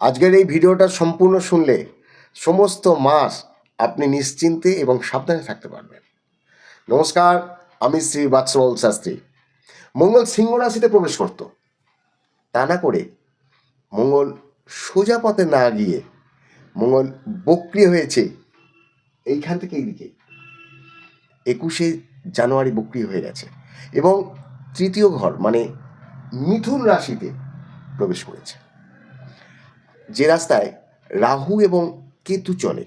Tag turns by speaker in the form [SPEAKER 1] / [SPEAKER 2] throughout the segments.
[SPEAKER 1] আজকের এই ভিডিওটা সম্পূর্ণ শুনলে সমস্ত মাস আপনি নিশ্চিন্তে এবং সাবধানে থাকতে পারবেন। নমস্কার, আমি শ্রী বাৎসল শাস্ত্রী। মঙ্গল সিংহ রাশিতে প্রবেশ করত। তা না করে মঙ্গল সোজা পথে না গিয়ে মঙ্গল বক্রি হয়েছে এইখান থেকে এইদিকে। একুশে জানুয়ারি বক্রি হয়ে গেছে এবং তৃতীয় ঘর মানে মিথুন রাশিতে প্রবেশ করেছে। যে রাস্তায় রাহু এবং কেতু চলে,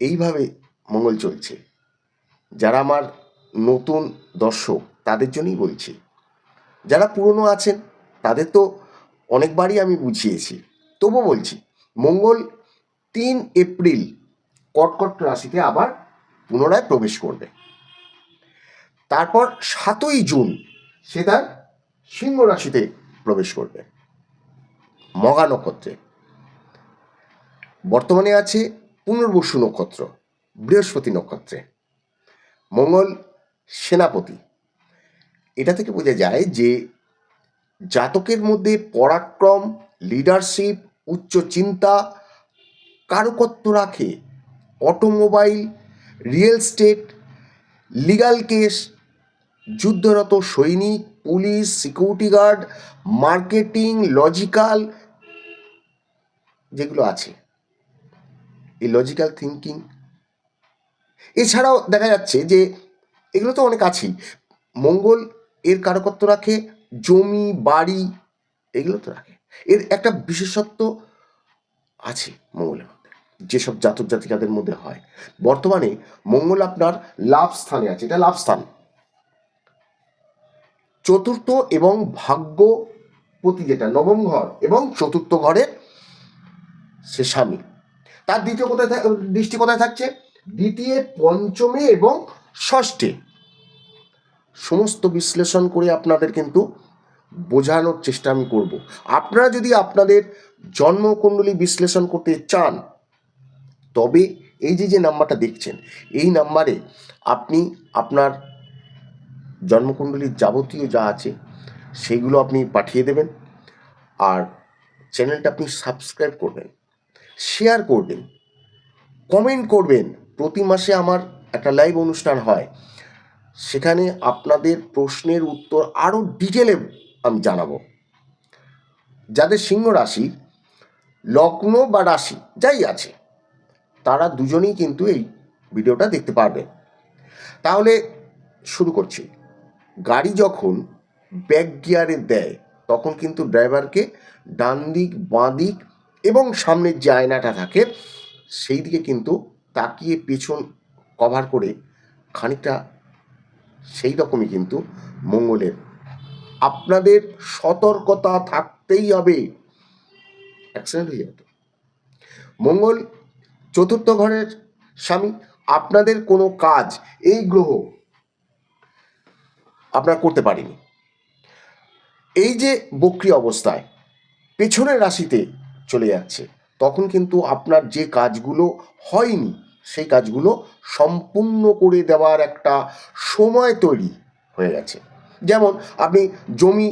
[SPEAKER 1] এইভাবে মঙ্গল চলছে। যারা আমার নতুন দর্শক, তাদের জন্যই বলছি। যারা পুরনো আছেন, তাদের তো অনেকবারই আমি বুঝিয়েছি। তবু বলছি, মঙ্গল তিন এপ্রিল কর্কট রাশিতে আবার পুনরায় প্রবেশ করবে। তারপর সাতই জুন সে তার সিংহ রাশিতে প্রবেশ করবে। মগা নক্ষত্রে বর্তমানে আছে পুনর্বসু নক্ষত্র, বৃহস্পতি নক্ষত্রে। মঙ্গল সেনাপতি। এটা থেকে বোঝা যায় যে জাতকের মধ্যে পরাক্রম লিডারশিপ উচ্চ চিন্তা, কারকত্ব রাখে automobile real estate legal case যুদ্ধরত সৈনিক, police security guard marketing logical যেগুলো আছে। এই লজিক্যাল থিঙ্কিং এছাড়াও দেখা যাচ্ছে যে এগুলো তো অনেক আছেই। মঙ্গল এর কারকত্ব রাখে, জমি, বাড়ি, এগুলো তো রাখে। এর একটা বিশেষত্ব আছে মঙ্গলের মধ্যে, যেসব জাতক জাতিকাদের মধ্যে হয়। বর্তমানে মঙ্গল আপনার লাভ স্থানে আছে, এটা লাভ স্থান। চতুর্থ এবং ভাগ্যপতি যেটা, নবম ঘর এবং চতুর্থ ঘরের সে স্বামী। তার দ্বিতীয় কোথায় দৃষ্টি কোথায় থাকছে? দ্বিতীয়, পঞ্চমে এবং ষষ্ঠে। সমস্ত বিশ্লেষণ করে আপনাদের কিন্তু বোঝানোর চেষ্টা আমি করব। আপনারা যদি আপনাদের জন্মকুণ্ডলী বিশ্লেষণ করতে চান, তবে এই যে যে নাম্বারটা দেখছেন, এই নাম্বারে আপনি আপনার জন্মকুণ্ডলীর যাবতীয় যা আছে সেইগুলো আপনি পাঠিয়ে দেবেন। আর চ্যানেলটা আপনি সাবস্ক্রাইব করবেন। শেয়ার করবেন কমেন্ট করবেন। প্রতি মাসে আমার একটা লাইভ অনুষ্ঠান হয়। সেখানে আপনাদের প্রশ্নের উত্তর আরও ডিটেলে আমি জানাব। যাদের সিংহ রাশি, লগ্ন বা রাশি, যাই আছে, তারা দুজনেই কিন্তু এই ভিডিওটা দেখতে পারবেন তাহলে শুরু করছি। গাড়ি যখন ব্যাক গিয়ারে দেয়, তখন কিন্তু ড্রাইভারকে ডান দিক বাঁ দিক এবং সামনের যে আয়নাটা থাকে, সেই দিকে কিন্তু তাকিয়ে পেছন কভার করে খানিকটা সেই রকমই কিন্তু মঙ্গলের। আপনাদের সতর্কতা থাকতেই হবে। অ্যাক্সিডেন্ট হয়ে যেত মঙ্গল চতুর্থ ঘরের স্বামী, আপনাদের কোনো কাজ, এই গ্রহ আপনারা করতে পারেনি। এই যে বক্রি অবস্থায়, পেছনের রাশিতে চলে যাচ্ছে। তখন কিন্তু আপনার যে কাজগুলো হয়নি, সেই কাজগুলো সম্পূর্ণ করে দেওয়ার একটা সময় তৈরি হয়ে গেছে। যেমন আপনি জমি,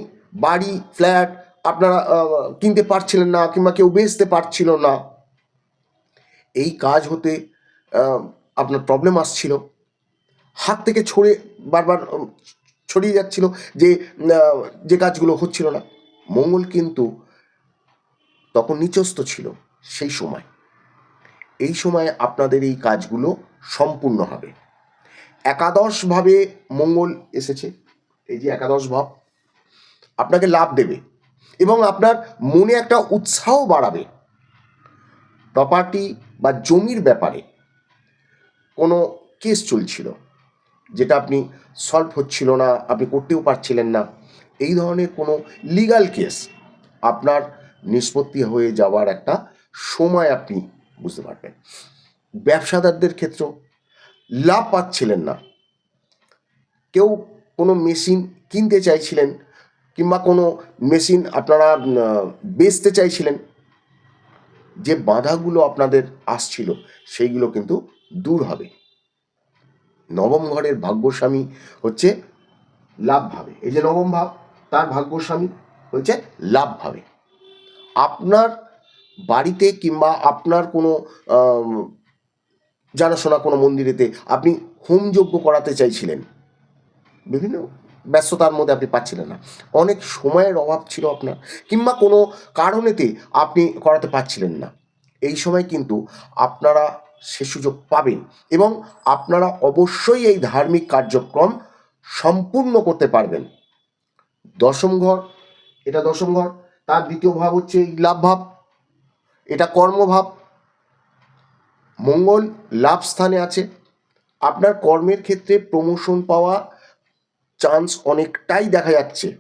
[SPEAKER 1] বাড়ি ফ্ল্যাট আপনারা কিনতে পারছিলেন না কিংবা কেউ বেচতে পারছিল না, এই কাজ হতে আপনার প্রবলেম আসছিল। হাত থেকে ছড়ে, বারবার ছড়িয়ে যাচ্ছিল যে যে কাজগুলো হচ্ছিল না। মঙ্গল কিন্তু তখন নিচস্ত ছিল সেই সময়। এই সময় আপনাদের এই কাজগুলো সম্পূর্ণ হবে। একাদশভাবে মঙ্গল এসেছে। এই যে একাদশ ভাব আপনাকে লাভ দেবে এবং আপনার মনে একটা উৎসাহ বাড়াবে। প্রপার্টি বা জমির ব্যাপারে কোনো কেস চলছিল যেটা আপনি সলভ হচ্ছিল না, আপনি করতেও পারছিলেন না। এই ধরনের কোনো লিগ্যাল কেস আপনার নিষ্পত্তি হয়ে যাওয়ার একটা সময় আপনি বুঝতে পারবেন। ব্যবসাদারদের ক্ষেত্র লাভ পাচ্ছিলেন না। কেউ কোনো মেশিন কিনতে চাইছিলেন কিংবা কোনো মেশিন আপনারা বেচতে চাইছিলেন, যে বাধাগুলো আপনাদের আসছিল সেইগুলো কিন্তু দূর হবে। নবম ঘরের ভাগ্যস্বামী হচ্ছে লাভ ভাবে এই যে নবম ভাব, তার ভাগ্যস্বামী হচ্ছে লাভ ভাবে আপনার বাড়িতে কিংবা আপনার কোনো জানাশোনা কোনো মন্দিরেতে আপনি হোমযজ্ঞ করাতে চাইছিলেন? বিভিন্ন ব্যস্ততার মধ্যে আপনি পাচ্ছিলেন না। অনেক সময়ের অভাব ছিল আপনার, কিংবা কোনো কারণেতে আপনি করাতে পারছিলেন না। এই সময় কিন্তু আপনারা সে সুযোগ পাবেন এবং আপনারা অবশ্যই এই ধার্মিক কার্যক্রম সম্পূর্ণ করতে পারবেন। দশম ঘর, এটা দশম ঘর? তার দ্বিতীয় ভাব হচ্ছে লাভ ভাব। এটা কর্মভাব। মঙ্গল লাভ স্থানে আছে। আপনার কর্মের ক্ষেত্রে প্রমোশন পাওয়া চান্স অনেকটাই দেখা যাচ্ছে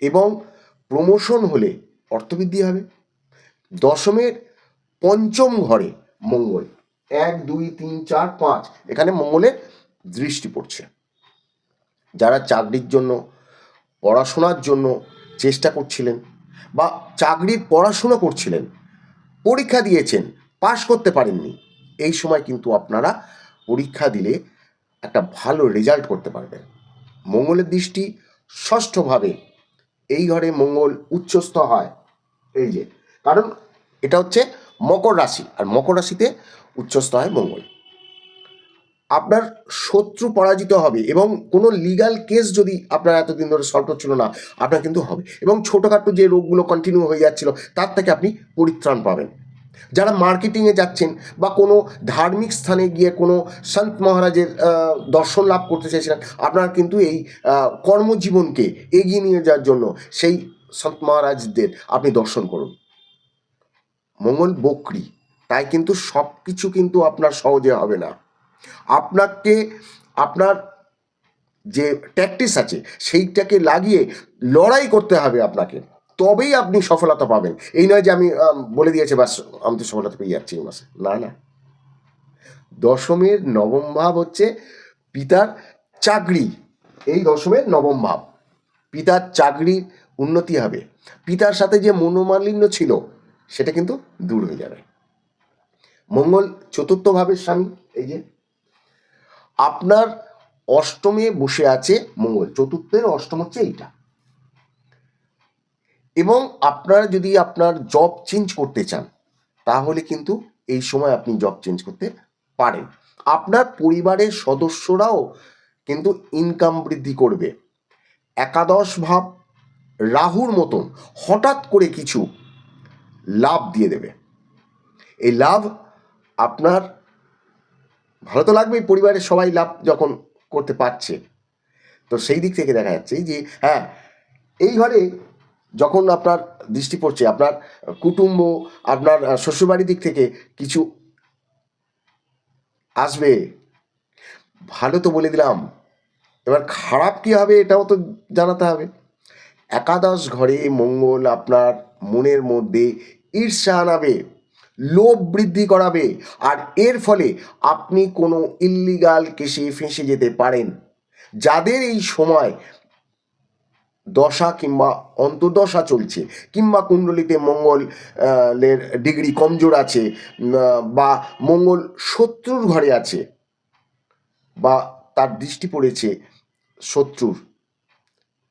[SPEAKER 1] এবং প্রমোশন হলে অর্থবৃদ্ধি হবে। দশমের পঞ্চম ঘরে মঙ্গল। এক, দুই, তিন, চার, পাঁচ, এখানে মঙ্গলের দৃষ্টি পড়ছে। যারা চাকরির জন্য, পড়াশোনার জন্য চেষ্টা করছিলেন বা চাকরির পড়াশুনো করছিলেন, পরীক্ষা দিয়েছেন, পাশ করতে পারেননি, এই সময় কিন্তু আপনারা পরীক্ষা দিলে একটা ভালো রেজাল্ট করতে পারবেন। মঙ্গলের দৃষ্টি ষষ্ঠভাবে, এই ঘরে মঙ্গল উচ্চস্থ হয়, এই যে, কারণ এটা হচ্ছে মকর রাশি, আর মকর রাশিতে উচ্চস্থ হয় মঙ্গল। আপনার শত্রু পরাজিত হবে এবং কোনো লিগাল কেস যদি আপনার এতদিন ধরে সলভ হচ্ছিল না, আপনার কিন্তু হবে। এবং ছোটোখাটো যে রোগগুলো কন্টিনিউ হয়ে যাচ্ছিল, তার থেকে আপনি পরিত্রাণ পাবেন। যারা মার্কেটিংয়ে যাচ্ছেন বা কোনো ধার্মিক স্থানে গিয়ে কোনো সন্ত মহারাজের দর্শন লাভ করতে চাইছিলেন, আপনারা কিন্তু এই কর্মজীবনকে এগিয়ে নিয়ে যাওয়ার জন্য সেই সন্ত মহারাজদের আপনি দর্শন করুন। মঙ্গল বকরি, তাই কিন্তু সব কিছু কিন্তু আপনার সহজে হবে না। আপনাকে, আপনার যে ট্যাকটিস আছে, সেইটাকে লাগিয়ে লড়াই করতে হবে আপনাকে। তবেই আপনি সফলতা পাবেন। এই নয় যে আমি, বলে দিয়েছি, বাস, আমি তো সফলতা পেয়ে যাচ্ছি এই মাসে। না না। দশমের নবম ভাব হচ্ছে পিতার চাকরি। এই দশমের নবম ভাব। পিতার চাকরির উন্নতি হবে। পিতার সাথে যে মনোমালিন্য ছিল, সেটা কিন্তু দূর হয়ে যাবে। মঙ্গল চতুর্থ ভাবের স্বামী, এই যে আপনার অষ্টমে বসে আছে মঙ্গল, চতুর্থের অষ্টম হচ্ছে এইটা। এবং আপনারা যদি আপনার জব চেঞ্জ করতে চান, তাহলে কিন্তু এই সময় আপনি জব চেঞ্জ করতে পারেন। আপনার পরিবারের সদস্যরাও কিন্তু ইনকাম বৃদ্ধি করবে। একাদশ ভাব রাহুর মতন হঠাৎ করে কিছু লাভ দিয়ে দেবে। এই লাভ আপনার ভালো তো লাগবেই পরিবারের সবাই লাভ যখন করতে পারছে। তো সেই দিক থেকে দেখা যাচ্ছে যে হ্যাঁ এই ঘরে যখন আপনার দৃষ্টি পড়ছে, আপনার কুটুম্ব, আপনার শ্বশুরবাড়ির দিক থেকে কিছু আসবে, ভালো তো বলে দিলাম। এবার খারাপ কি হবে এটাও তো জানাতে হবে। একাদশ ঘরে মঙ্গল আপনার মনের মধ্যে ঈর্ষা আনাবে। লোভ বৃদ্ধি করাবে। আর এর ফলে আপনি কোনো ইল্লিগাল কেসে ফেঁসে যেতে পারেন। যাদের এই সময় দশা কিংবা অন্তর্দশা চলছে কিংবা কুণ্ডলিতে মঙ্গল আহ, এর ডিগ্রি কমজোর আছে বা মঙ্গল শত্রুর ঘরে আছে বা তার দৃষ্টি পড়েছে শত্রুর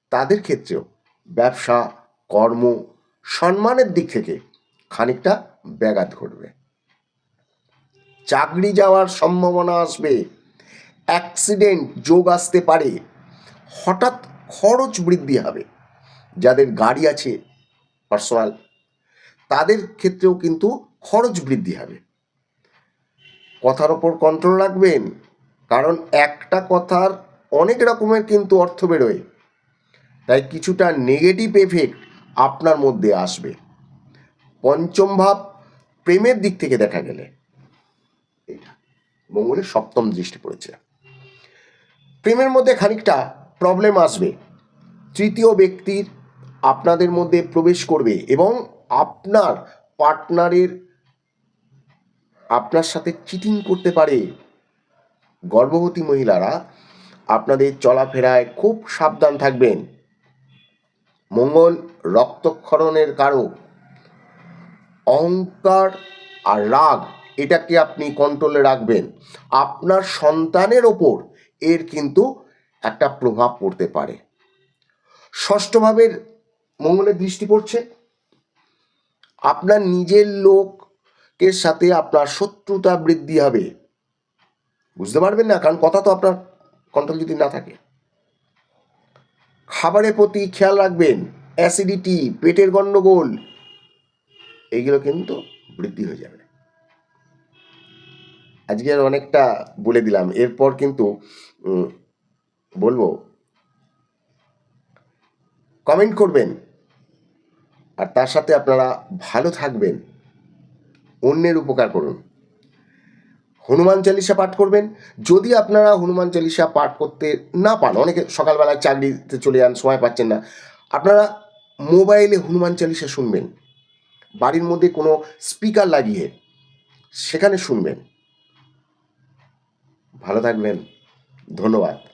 [SPEAKER 1] তাদের ক্ষেত্রেও ব্যবসা কর্ম সম্মানের দিক থেকে খানিকটা ব্যাঘাত ঘটবে। চাকরি যাওয়ার সম্ভাবনা আসবে। অ্যাক্সিডেন্ট যোগ আসতে পারে। হঠাৎ খরচ বৃদ্ধি হবে। যাদের গাড়ি আছে, পার্সোনাল, তাদের ক্ষেত্রেও কিন্তু খরচ বৃদ্ধি হবে। কথার ওপর কন্ট্রোল রাখবেন, কারণ একটা কথার অনেক রকমের কিন্তু অর্থ বেরোয়। তাই কিছুটা নেগেটিভ এফেক্ট আপনার মধ্যে আসবে। পঞ্চম ভাব প্রেমের দিক থেকে দেখা গেলে এটা মঙ্গলের সপ্তম দৃষ্টি পড়েছে। প্রেমের মধ্যে খানিকটা প্রবলেম আসবে। তৃতীয় ব্যক্তির আপনাদের মধ্যে প্রবেশ করবে এবং আপনার পার্টনারের আপনার সাথে চিটিং করতে পারে। গর্ভবতী মহিলারা আপনাদের চলাফেরায় খুব সাবধান থাকবেন। মঙ্গল রক্তক্ষরণের কারক। অহংকার আর রাগ, এটাকে আপনি কন্ট্রোলে রাখবেন। আপনার সন্তানের ওপর এর কিন্তু একটা প্রভাব পড়তে পারে। ষষ্ঠভাবে মঙ্গলের দৃষ্টি পড়ছে। আপনার নিজের লোকের সাথে আপনার শত্রুতা বৃদ্ধি হবে। বুঝতে পারবেন না? কারণ কথা তো আপনার কন্ট্রোল যদি না থাকে। খাবারের প্রতি খেয়াল রাখবেন। অ্যাসিডিটি পেটের গণ্ডগোল এইগুলো কিন্তু বৃদ্ধি হয়ে যাবে। আজকে আর অনেকটা বলে দিলাম। এরপর কিন্তু বলব কমেন্ট করবেন। আর তার সাথে আপনারা ভালো থাকবেন। অন্যের উপকার করুন। হনুমান চালিসা পাঠ করবেন। যদি আপনারা হনুমান চালিসা পাঠ করতে না পান, অনেকে সকালবেলায় চাকরিতে চলে যান, সময় পাচ্ছেন না, আপনারা মোবাইলে হনুমান চালিসা শুনবেন। বাড়ির মধ্যে কোনো স্পিকার লাগিয়ে সেখানে শুনবেন। ভালো থাকবেন। ধন্যবাদ।